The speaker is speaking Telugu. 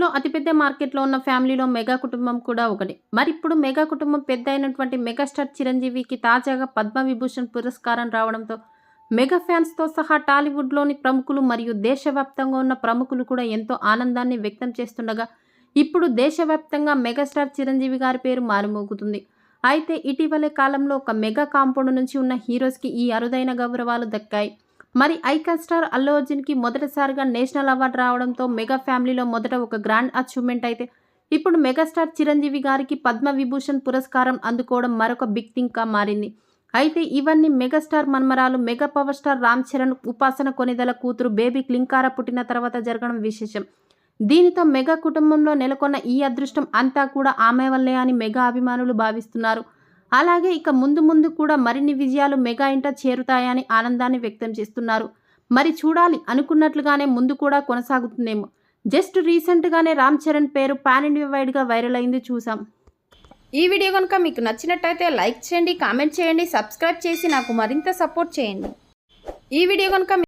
టాలీవుడ్లో అతిపెద్ద మార్కెట్లో ఉన్న ఫ్యామిలీలో మెగా కుటుంబం కూడా ఒకటి. మరి ఇప్పుడు మెగా కుటుంబం పెద్ద అయినటువంటి మెగాస్టార్ చిరంజీవికి తాజాగా పద్మవిభూషణ్ పురస్కారం రావడంతో మెగా ఫ్యాన్స్తో సహా టాలీవుడ్లోని ప్రముఖులు మరియు దేశవ్యాప్తంగా ఉన్న ప్రముఖులు కూడా ఎంతో ఆనందాన్ని వ్యక్తం చేస్తుండగా ఇప్పుడు దేశవ్యాప్తంగా మెగాస్టార్ చిరంజీవి గారి పేరు మారుమోగుతుంది. అయితే ఇటీవలే కాలంలో ఒక మెగా కాంపౌండ్ నుంచి ఉన్న హీరోస్కి ఈ అరుదైన గౌరవాలు దక్కాయి. మరి ఐకాన్ స్టార్ అల్లు అర్జున్కి మొదటిసారిగా నేషనల్ అవార్డు రావడంతో మెగా ఫ్యామిలీలో మొదట ఒక గ్రాండ్ అచీవ్మెంట్ అయితే. ఇప్పుడు మెగాస్టార్ చిరంజీవి గారికి పద్మ విభూషణ్ పురస్కారం అందుకోవడం మరొక బిగ్ థింగ్గా మారింది. అయితే ఇవన్నీ megastar మన్మరాలు mega power star Ram Charan Upasana Konidela కూతురు బేబీ క్లింకార పుట్టిన తర్వాత జరగడం విశేషం. దీనితో మెగా కుటుంబంలో నెలకొన్న ఈ అదృష్టం అంతా కూడా ఆమె వల్లే అని మెగా అభిమానులు భావిస్తున్నారు. అలాగే ఇక ముందు ముందు కూడా మరిన్ని విజయాలు మెగా ఇంటర్ చేరుతాయని ఆనందాన్ని వ్యక్తం చేస్తున్నారు. మరి చూడాలి అనుకున్నట్లుగానే ముందు కూడా కొనసాగుతుందేమో. జస్ట్ రీసెంట్గానే రామ్ చరణ్ పేరు పాన్ ఇండియా వైడ్గా వైరల్ అయింది చూసాం. ఈ వీడియో కనుక మీకు నచ్చినట్టయితే లైక్ చేయండి కామెంట్ చేయండి సబ్స్క్రైబ్ చేసి నాకు మరింత సపోర్ట్ చేయండి. ఈ వీడియో కనుక